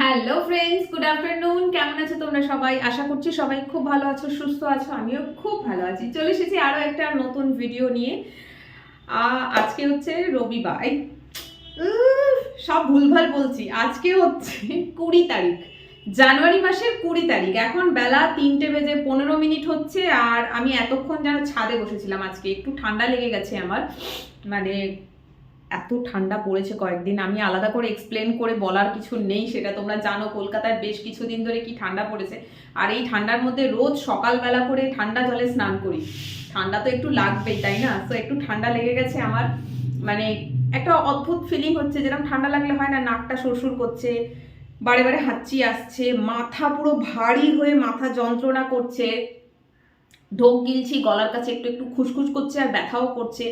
Hello friends good afternoon কেমন আছো তোমরা সবাই? আশা করছি সবাই খুব ভালো আছো, সুস্থ আছো। আমিও খুব ভালো আছি। চলে এসেছি আরও একটা নতুন ভিডিও নিয়ে। আজকে হচ্ছে রবিবার। সব ভুলভাল বলছি। আজকে হচ্ছে কুড়ি তারিখ। জানুয়ারি মাসের কুড়ি তারিখ। এখন বেলা তিনটে বেজে পনেরো মিনিট হচ্ছে, আর আমি এতক্ষণ যেন ছাদে বসেছিলাম আজকে। একটু ঠান্ডা লেগে গেছে আমার। মানে এত ঠান্ডা পড়েছে কয়েকদিন, আমি আলাদা করে এক্সপ্লেন করে বলার কিছু নেই, সেটা তোমরা জানো, কলকাতায় বেশ কিছুদিন ধরে কি ঠান্ডা পড়েছে। আর এই ঠান্ডার মধ্যে রোজ সকালবেলা করে ঠান্ডা জলে স্নান করি। ঠান্ডা তো একটু লাগবেই, তাই না? তো একটু ঠান্ডা লেগে গেছে আমার মানে একটা অদ্ভুত ফিলিং হচ্ছে যেরকম ঠান্ডা লাগলে হয় না, নাকটা সুরসুর করছে, বারে বারে হাঁচি আসছে, মাথা পুরো ভারী হয়ে মাথা যন্ত্রণা করছে, ঢোক গিলছি, গলার কাছে একটু একটু খুসখুস করছে আর ব্যথাও করছে।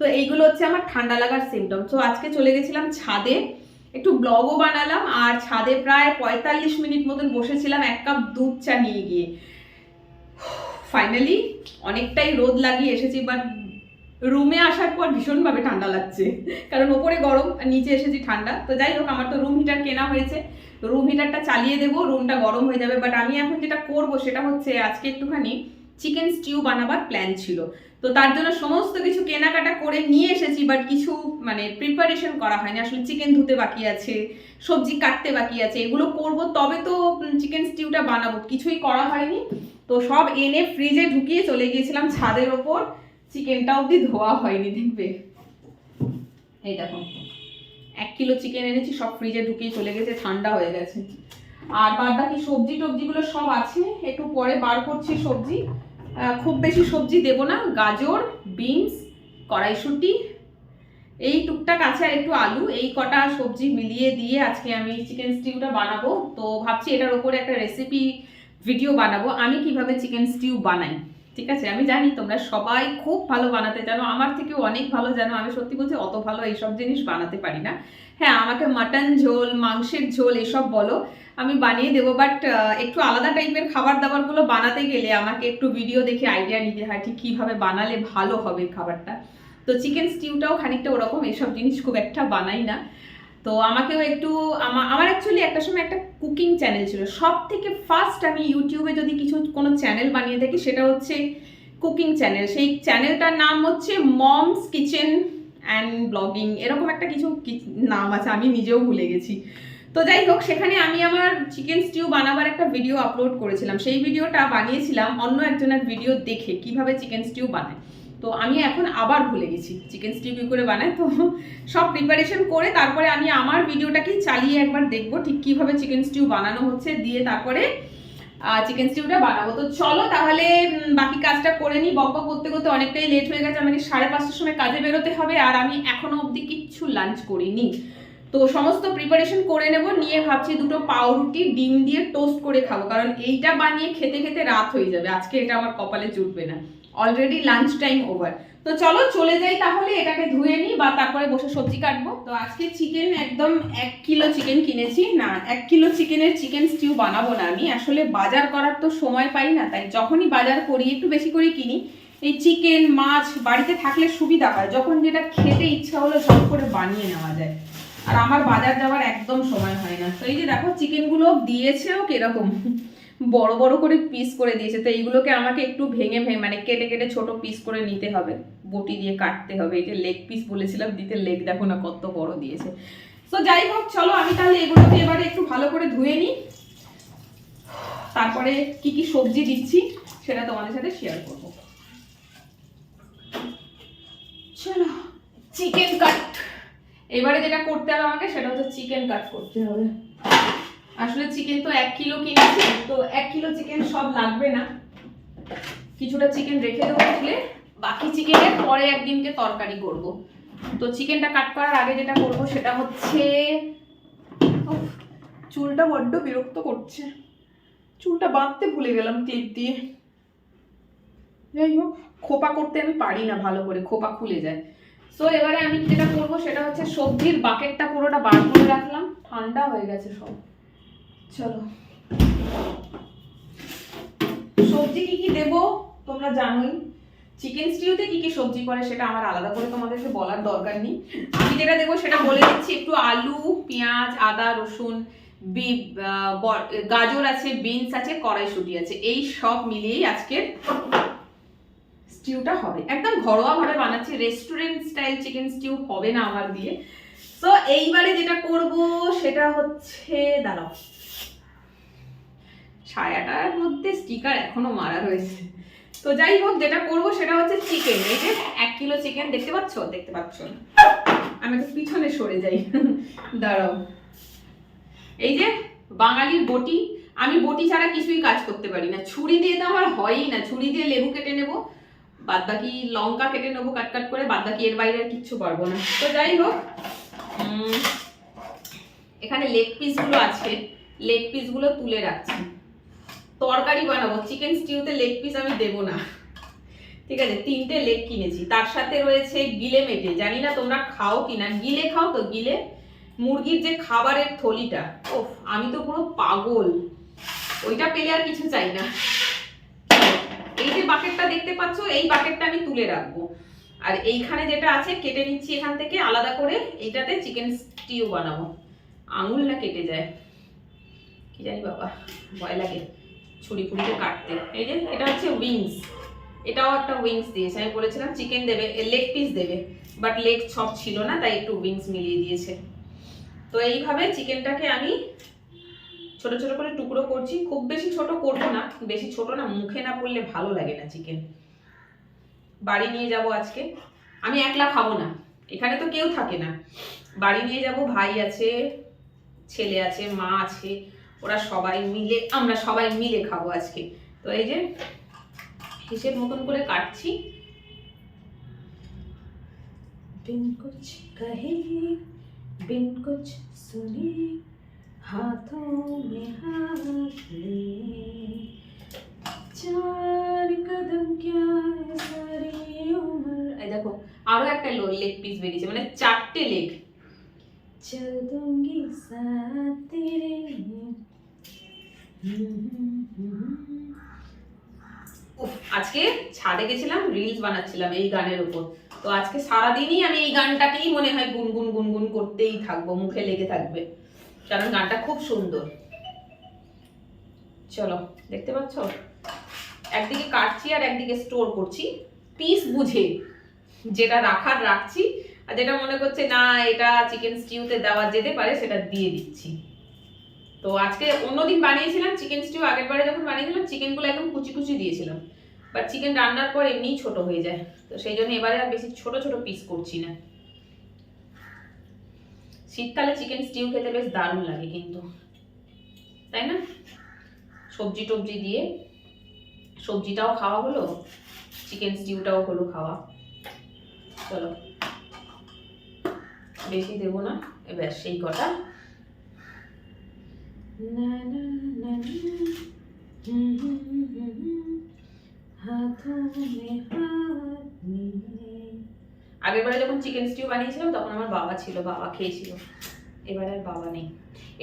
তো এইগুলো হচ্ছে আমার ঠান্ডা লাগার সিমটম তো আজকে চলে গেছিলাম ছাদে, একটু ব্লগও বানালাম, আর ছাদে প্রায় পঁয়তাল্লিশ মিনিট মতন বসেছিলাম, এক কাপ দুধ চা নিয়ে গিয়ে। ফাইনালি অনেকটাই রোদ লাগিয়ে এসেছি বাট রুমে আসার পর ভীষণভাবে ঠান্ডা লাগছে। কারণ ওপরে গরম আর নিচে এসেছি ঠান্ডা। তো যাই হোক, আমার তো রুম হিটার কেনা হয়েছে। রুম হিটারটা চালিয়ে দেবো রুমটা গরম হয়ে যাবে। বাট আমি এখন যেটা করব, সেটা হচ্ছে আজকে একটুখানি চিকেন স্টিউ বানাবার প্ল্যান ছিল। তো তার জন্য সমস্ত কিছু কেনাকাটা করে নিয়ে এসেছি বাট কিছু মানে প্রিপারেশন করা হয়নি। আসলে চিকেন ধুতে বাকি আছে, সবজি কাটতে বাকি আছে, এগুলো করব, তবে তো চিকেন স্টিউটা বানাবো। কিছুই করা হয়নি। তো সব এনে ফ্রিজে ঢুকিয়ে চলে গিয়েছিলাম ছাদের ওপর। চিকেনটা অবধি ধোয়া হয়নি, দেখবে। এই দেখো, এক কিলো চিকেন এনেছি, সব ফ্রিজে ঢুকিয়ে চলে গেছে, ঠান্ডা হয়ে গেছে। আর বাদ বাকি সবজি টবজিগুলো সব আছে, একটু পরে বার করছি সবজি। খুব বেশি সবজি দেব না, গাজর, বিনস, কড়াইশুঁটি, এই টুকটাক আছে আর একটু আলু, এই কটা সবজি মিলিয়ে দিয়ে আজকে আমি চিকেন স্টিউটা বানাবো। তো ভাবছি এটার ওপরে একটা রেসিপি ভিডিও বানাবো। আমি কীভাবে চিকেন স্টিউ বানাই? ঠিক আছে? আমি জানি তোমরা সবাই খুব ভালো বানাতে জানো। আমার থেকেও অনেক ভালো জানো। আমি সত্যি বলছি অত ভালো এইসব জিনিস বানাতে পারি না। হ্যাঁ আমাকে মাটন ঝোল, মাংসের ঝোল এসব বলো। আমি বানিয়ে দেবো। বাট একটু আলাদা টাইপের খাবার দাবারগুলো বানাতে গেলে আমাকে একটু ভিডিও দেখে আইডিয়া নিতে হয় ঠিক কীভাবে বানালে ভালো হবে খাবারটা। তো চিকেন স্টিউটাও খানিকটা ওরকম। এসব জিনিস খুব একটা বানাই না। তো আমাকেও একটু আমার অ্যাকচুয়ালি একটা সময় একটা কুকিং চ্যানেল ছিল। সব থেকে ফার্স্ট আমি ইউটিউবে যদি কিছু, কোনো চ্যানেল বানিয়ে থাকি সেটা হচ্ছে কুকিং চ্যানেল সেই চ্যানেলটার নাম হচ্ছে মমস কিচেন অ্যান্ড ব্লগিং এরকম একটা কিছু নাম আছে, আমি নিজেও ভুলে গেছি। তো যাই হোক, সেখানে আমি আমার চিকেন স্টিউ বানাবার একটা ভিডিও আপলোড করেছিলাম। সেই ভিডিওটা বানিয়েছিলাম অন্য একজনের ভিডিও দেখে, কীভাবে চিকেন স্টিউ বানায়। তো আমি এখন আবার ভুলে গেছি। চিকেন স্টিউ কী করে বানায়? তো সব প্রিপারেশন করে তারপরে আমি আমার ভিডিওটাকে চালিয়ে একবার দেখব ঠিক কীভাবে চিকেন স্টিউ বানানো হচ্ছে, দিয়ে তারপরে চিকেন স্টিউটা বানাবো। তো চলো তাহলে বাকি কাজটা করে নিই। বক বক করতে করতে অনেকটাই লেট হয়ে গেছে, আমাকে সাড়ে পাঁচটার সময় কাজে বেরোতে হবে আর আমি এখনও অবধি কিচ্ছু লাঞ্চ করিনি। তো সমস্ত প্রিপারেশন করে নেব, নিয়ে ভাবছি দুটো পাউরুটি, ডিম দিয়ে টোস্ট করে খাব, কারণ এইটা বানিয়ে খেতে খেতে রাত হয়ে যাবে। আজকে এটা আমার কপালে জুটবে না। অলরেডি লাঞ্চ টাইম ওভার তো চলো চলে যাই তাহলে, এটাকে ধুয়ে নিই বা তারপরে বসে সবজি কাটবো। তো আজকে চিকেন একদম এক কিলো চিকেন কিনেছি। না, এক কিলো চিকেনের চিকেন স্টিউ বানাবো না আমি। আসলে বাজার করার তো সময় পাই না, তাই যখনই বাজার করি, একটু বেশি করে কিনি। এই চিকেন মাছ বাড়িতে থাকলে সুবিধা হয়, যখন যেটা খেতে ইচ্ছা হলো সব করে বানিয়ে নেওয়া যায়। আর আমার বাজার যাওয়ার একদম সময় হয় না। তো এই যে দেখো চিকেনগুলো দিয়েছেও কীরকম। বড় বড় করে পিস করে দিয়েছে। তো এইগুলোকে আমাকে একটু ভেঙে ভেঙে মানে কেটে কেটে ছোট পিস করে নিতে হবে। বটি দিয়ে কাটতে হবে। এই যে লেগ পিস বলেছিলাম, দিতে লেগ দেখো না কত বড় দিয়েছে। তো যাই হোক, চলো আমি তাহলে এগুলোকে এবারে একটু ভালো করে ধুয়ে নিই। তারপরে কি কি সবজি দিচ্ছি, সেটা তোমাদের সাথে শেয়ার করব। চলো চিকেন কাট এবারে যেটা করতে হবে আমাকে, সেটা হচ্ছে চিকেন কাট করতে হবে। আসলে চিকেন তো এক কিলো কিনেছি, তো এক কিলো চিকেন সব লাগবে না। কিছুটা চিকেন রেখে দেবো তুলে বাকি চিকেনের পরে একদিনকে তরকারি করব। তো চিকেনটা কাট করার আগে যেটা করব সেটা হচ্ছে চুলটা বড্ড বিরক্ত করছে। চুলটা বাঁধতে ভুলে গেলাম ক্লিপ দিয়ে। যাই হোক, খোপা করতে আমি পারি না ভালো করে, খোপা খুলে যায়। সো এবারে আমি যেটা করব সেটা হচ্ছে সবজির বাকেটটা পুরোটা বার করে রাখলাম। ঠান্ডা হয়ে গেছে সব। চলো। সবজি কি কি দেবো? তোমরা জানোই। চিকেন স্টিউতে কি কি সবজি পড়ে সেটা আমার আলাদা করে তোমাদেরকে বলার দরকার নেই। আমি যেটা দেবো সেটা বলে দিচ্ছি, একটু আলু, পেঁয়াজ, আদা, রসুন গাজর আছে, বিনস আছে, কড়াইশুটি আছে। এই সব মিলিয়েই আজকের স্টিউটা হবে। একদম ঘরোয়া ভাবে বানাচ্ছি রেস্টুরেন্ট স্টাইল চিকেন স্টিউ হবে না আমার দিয়ে। তো এইবারে যেটা করব সেটা হচ্ছে, দাঁড়াও। ছায়াটার মধ্যে স্টিকার এখনও মারা রয়েছে। তো যাই হোক, যেটা করব সেটা হচ্ছে চিকেন এই যে এক কিলো চিকেন দেখতে পাচ্ছ? দেখতে পাচ্ছ না? আমি একটু পিছনে সরে যাই। দাঁড়াও। এই যে বাঙালির বটি। আমি বটি ছাড়া কিছুই কাজ করতে পারি না। ছুরি দিয়ে তো আমার হয়ই না। ছুরি দিয়ে লেবু কেটে নেব। বাদ বাকি লঙ্কা কেটে নেব কাট কাট করে। বাদ বাকি এর বাইরে আর কিচ্ছু পারব না। তো যাই হোক এখানে লেগ পিসগুলো আছে। লেগ পিসগুলো তুলে রাখছি। তরকারি বানাবো। চিকেন স্টিউতে লেগ পিস আমি দেবো না। ঠিক আছে, তিনটে লেগ কিনেছি। তার সাথে রয়েছে গিলে মেটে। জানি না তোমরা খাও কিনা। গিলে খাও তো, গিলে। মুরগির যে খাবারের থলিটা, ওফ, আমি তো পুরো পাগল। ওইটা পেলে আর কিছু চাই না। এই যে বাকেটটা দেখতে পাচ্ছ, এই বাকেটটা আমি তুলে রাখব। আর এইখানে যেটা আছে, কেটে নিচ্ছি এখান থেকে। আলাদা করে এইটাতে চিকেন স্টিউ বানাবো। আঙুল না কেটে যায়। কি জানি বাবা, ভয় লাগে। ছুরি ফুড়িতে কাটতে। এই যে, এটা হচ্ছে উইংস এটাও একটা উইংস দিয়েছে। আমি বলেছিলাম চিকেন দেবে লেগ পিস দেবে। বাট লেগ সব ছিল না, তাই একটু উইংস মিলিয়ে দিয়েছে। তো এইভাবে চিকেনটাকে আমি ছোট ছোট করে টুকরো করছি। খুব বেশি ছোট করব না, বেশি ছোট না, মুখে না পড়লে ভালো লাগে না চিকেন বাড়ি নিয়ে যাব আজকে। আমি একলা খাব না। এখানে তো কেউ থাকে না। বাড়ি নিয়ে যাব, ভাই আছে, ছেলে আছে, মা আছে। ওরা সবাই মিলে আমরা সবাই মিলে খাব আজকে। তো এই যে হিসেব মতন করে কাটছি। বিন কুছ কহে বিন কুছ সুনে হাতোঁ মে হাত লে চার কদম ক্যা সারি উমর। এই দেখো আরও একটা লেগ পিস বেরিয়েছে মানে চারটে লেগ চল দুঙ্গি সাথ তেরে আজকে ছাদে গেছিলাম রিলস বানাচ্ছিলাম এই গানের উপর। তো আজকে সারাদিনই আমি এই গানটাকেই মনে হয় গুনগুন গুনগুন করতেই থাকব, মুখে লেগে থাকবে। কারণ গানটা খুব সুন্দর। চলো, দেখতে পাচ্ছ? একদিকে কাটছি আর একদিকে স্টোর করছি। পিস বুঝে, যেটা রাখার রাখছি, আর যেটা মনে করছে, না, এটা চিকেন স্টিউতে দেওয়া যেতে পারে, সেটা দিয়ে দিচ্ছি। তো আজকে অন্যদিন বানিয়েছিলাম চিকেন স্টিউ আগের বারে যখন বানিয়েছিলাম চিকেনগুলো একদম কুচি কুচি দিয়েছিলাম। বাট চিকেন রান্নার পর এমনিই ছোট হয়ে যায়। তো সেই জন্য এবারে আর বেশি ছোট ছোট পিস করছি না। শীতকালে চিকেন স্টিউ খেতে বেশ দারুণ লাগে কিন্তু। তাই না? সবজি টবজি দিয়ে সবজিটাও খাওয়া হলো চিকেন স্টিউটাও হলো খাওয়া। চলো। বেশি দেবো না। এবার সেই কটা। আগের বারে যখন চিকেন স্টিউ বানিয়েছিলাম, তখন আমার বাবা ছিল, বাবা খেয়েছিল। এবারে আর বাবা নেই।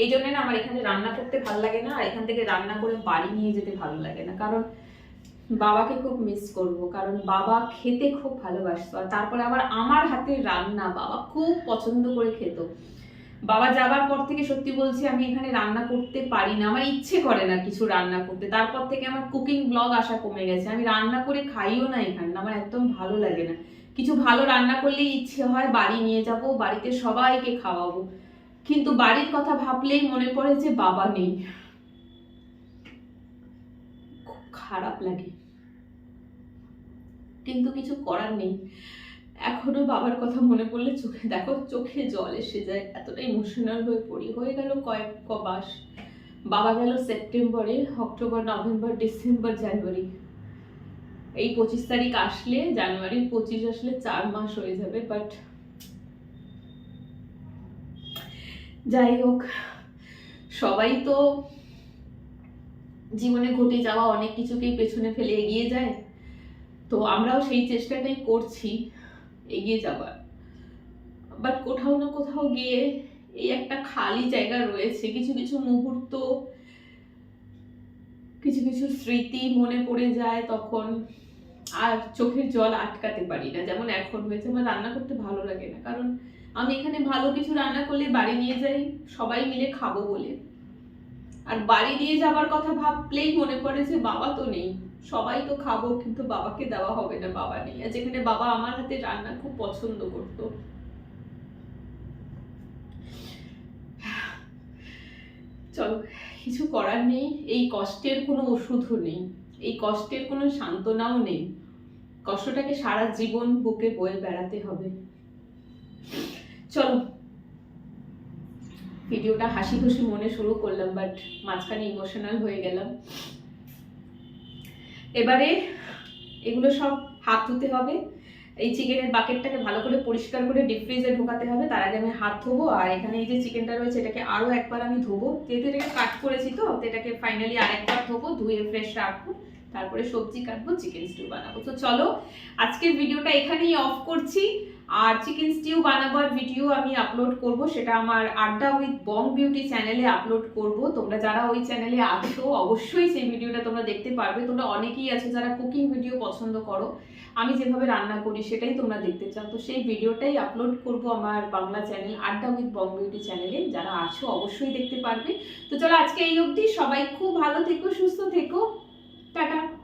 এই জন্য না আমার এখানে রান্না করতে ভালো লাগে না, আর এখান থেকে রান্না করে বাড়ি নিয়ে যেতে ভালো লাগে না। কারণ বাবাকে খুব মিস করব, কারণ বাবা খেতে খুব ভালোবাসতো। আর তারপরে আবার আমার হাতের রান্না বাবা খুব পছন্দ করে খেত। বাবা যাবার পর থেকে সত্যি বলছি আমি এখানে রান্না করতে পারি না। আমার ইচ্ছে করে না কিছু রান্না করতে। তারপর থেকে আমার কুকিং ব্লগ আসা কমে গেছে। আমি রান্না করে খাইও না এখানে। আমার একদম ভালো লাগে না। কিছু ভালো রান্না করলেই ইচ্ছে হয় বাড়ি নিয়ে যাব, বাড়িতে সবাইকে খাওয়াবো। কিন্তু বাড়ির কথা ভাবলেই মনে পড়ে যে বাবা নেই। খুব খারাপ লাগে। কিন্তু কিছু করার নেই। এখনও বাবার কথা মনে পড়লে চোখে, দেখো, চোখে জল এসে যায়। এতটা ইমোশনাল হয়ে পড়ি। হয়ে গেল কয়েক ক মাস বাবা গেল সেপ্টেম্বরে, অক্টোবর, নভেম্বর, ডিসেম্বর, জানুয়ারি। এই পঁচিশ তারিখ আসলে জানুয়ারির পঁচিশ আসলে চার মাস হয়ে যাবে বাট যাই হোক, সবাই তো জীবনে ঘটে যাওয়া অনেক কিছুকেই পেছনে ফেলে এগিয়ে যায়। তো আমরাও সেই চেষ্টাটাই করছি। এগিয়ে যাবার। বাট কোথাও না কোথাও গিয়ে এই একটা খালি জায়গা রয়েছে, কিছু কিছু মুহূর্ত, কিছু কিছু স্মৃতি মনে পড়ে যায় তখন আর চোখের জল আটকাতে পারি না। যেমন এখন হয়েছে, আমার রান্না করতে ভালো লাগে না। কারণ আমি এখানে ভালো কিছু রান্না করলে বাড়ি নিয়ে যাই, সবাই মিলে খাব বলে। আর বাড়ি নিয়ে যাবার কথা ভাবলেই মনে পড়ে যে বাবা তো নেই। সবাই তো খাব, কিন্তু বাবাকে দেওয়া হবে না বাবা নেই আর যেখানে বাবা আমার হাতে রান্না খুব পছন্দ করতো। চলো, কিছু করার নেই। এই কষ্টের কোনো ওষুধও নেই। এই কষ্টের কোনো সান্ত্বনাও নেই। কষ্টটাকে সারা জীবন বুকে বয়ে বেড়াতে হবে। চলো, ভিডিওটা হাসি খুশি মনে শুরু করলাম বাট মাঝখানে ইমোশনাল হয়ে গেলাম। এবারে এগুলো সব হাত ধুতে হবে। এই চিকেনের বাকেটটাকে ভালো করে পরিষ্কার করে ডিপ ফ্রিজে ঢোকাতে হবে। তার আগে আমি হাত ধোবো আর এখানে এই যে চিকেনটা রয়েছে, এটাকে আরও একবার আমি ধোবো। যেহেতু এটাকে কাট করেছি তো এটাকে ফাইনালি আরেকবার ধোবো, ধুয়ে ফ্রেশ রাখব। তারপরে সবজি কাটবো চিকেন স্টিউ বানাবো। তো চলো, আজকের ভিডিওটা এখানেই অফ করছি। আর চিকেন স্টিউ বানাবার ভিডিও আমি আপলোড করব, সেটা আমার আড্ডা উইথ বং বিউটি চ্যানেলে আপলোড করব। তোমরা যারা ওই চ্যানেলে আছো, অবশ্যই সেই ভিডিওটা তোমরা দেখতে পারবে। তোমরা অনেকেই আছো যারা কুকিং ভিডিও পছন্দ করো। আমি যেভাবে রান্না করি, সেটাই তোমরা দেখতে চাও। তো সেই ভিডিওটাই আপলোড করব আমার বাংলা চ্যানেল আড্ডা উইথ বং বিউটি চ্যানেলে যারা আছো, অবশ্যই দেখতে পারবে। তো চলো, আজকে এই অবধি। সবাই খুব ভালো থেকো, সুস্থ থেকো। 拜拜